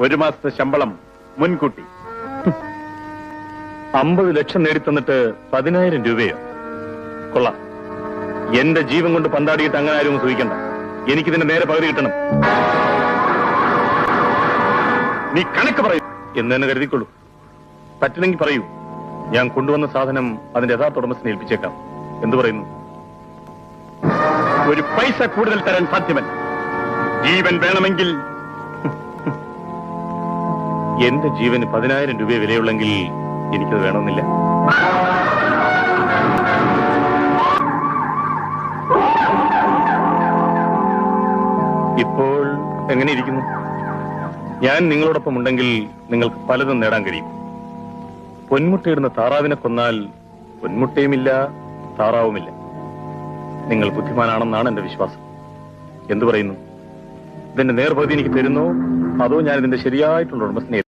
ഒരു മാസത്തെ ശമ്പളം മുൻകൂട്ടി. അമ്പത് ലക്ഷം നേടിത്തന്നിട്ട് പതിനായിരം രൂപയോ? കൊള്ളാം. എന്റെ ജീവൻ കൊണ്ട് പന്താടിയിട്ട് അങ്ങനെ ആരും സൂചിക്കണ്ട എനിക്കിതിന്റെ നേരെ പകുതി കിട്ടണം. നീ കണക്ക് പറയൂ എന്ന് തന്നെ കരുതിക്കൊള്ളൂ. പറ്റില്ലെങ്കിൽ പറയൂ. ഞാൻ കൊണ്ടുവന്ന സാധനം അതിന്റെ യഥാർത്ഥ ഉടമസ്ഥനെ ഏൽപ്പിച്ചേക്കാം. എന്തു പറയുന്നു? ഒരു പൈസ കൂടുതൽ തരാൻ സാധ്യമല്ല. ജീവൻ വേണമെങ്കിൽ എന്റെ ജീവന് പതിനായിരം രൂപ വിലയുള്ളെങ്കിൽ എനിക്കത് വേണമെന്നില്ല. ഇപ്പോൾ എങ്ങനെ ഇരിക്കുന്നു ഞാൻ നിങ്ങളോടൊപ്പം ഉണ്ടെങ്കിൽ നിങ്ങൾക്ക് പലതും നേടാൻ കഴിയും. പൊന്മുട്ടയിടുന്ന താറാവിനെ കൊന്നാൽ പൊന്മുട്ടയുമില്ല താറാവുമില്ല. നിങ്ങൾ ബുദ്ധിമാനാണെന്നാണ് എന്റെ വിശ്വാസം. എന്തു പറയുന്നു? ഇതിന്റെ നേർപകുതി എനിക്ക് തരുന്നോ? അതോ ഞാൻ ഇതിന്റെ ശരിയായിട്ടുള്ള ഉടമസ്ഥനെ